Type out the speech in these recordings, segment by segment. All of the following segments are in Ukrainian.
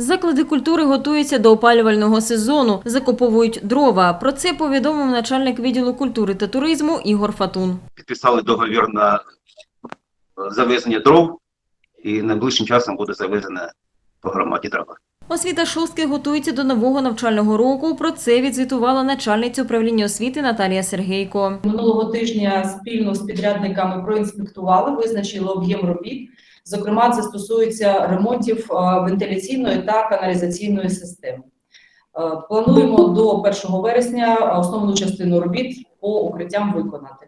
Заклади культури готуються до опалювального сезону, закуповують дрова. Про це повідомив начальник відділу культури та туризму Ігор Фатун. підписали договір на е, завезення дров, і найближчим часом буде завезено по громаді дрова. Освіта шостки готується до нового навчального року. Про це відзвітувала начальниця управління освіти Наталія Сергейко. Минулого тижня спільно з підрядниками проінспектували, визначили об'єм робіт. Зокрема, це стосується ремонтів е, вентиляційної та каналізаційної системи. Е, Плануємо до 1 вересня основну частину робіт по укриттям виконати.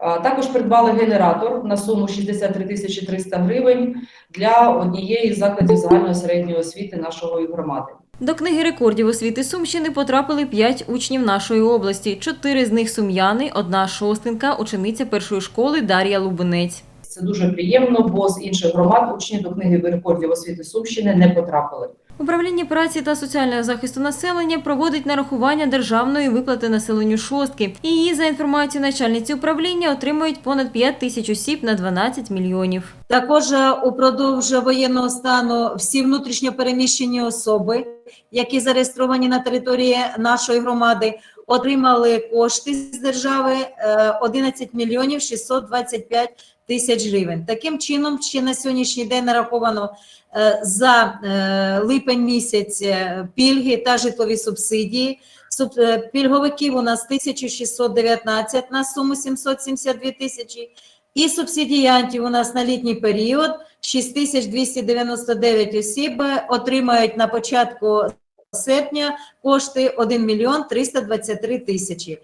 Е, Також придбали генератор на суму 63 тисячі 300 гривень для однієї з закладів загальної середньої освіти нашої громади. До книги рекордів освіти Сумщини потрапили п'ять учнів нашої області. Чотири з них сум'яни, одна шостинка, учениця першої школи Дар'я Лубинець. Це дуже приємно, бо з інших громад учні до книги рекордів освіти Сумщини не потрапили. Управління праці та соціального захисту населення проводить нарахування державної виплати населенню шостки. Її, за інформацією начальниці управління, отримують понад 5 тисяч осіб на 12 мільйонів. Також е, упродовж воєнного стану всі внутрішньо переміщені особи, які зареєстровані на території нашої громади, отримали кошти з держави е, 11 мільйонів 625 тисяч гривень. Таким чином, ще на сьогоднішній день нараховано е, за е, липень місяць е, пільги та житлові субсидії. Е, Пільговиків у нас 1619 на суму 772 тисячі. І субсидіянтів у нас на літній період 6299 осіб отримають на початку серпня кошти 1 мільйон 323 тисячі.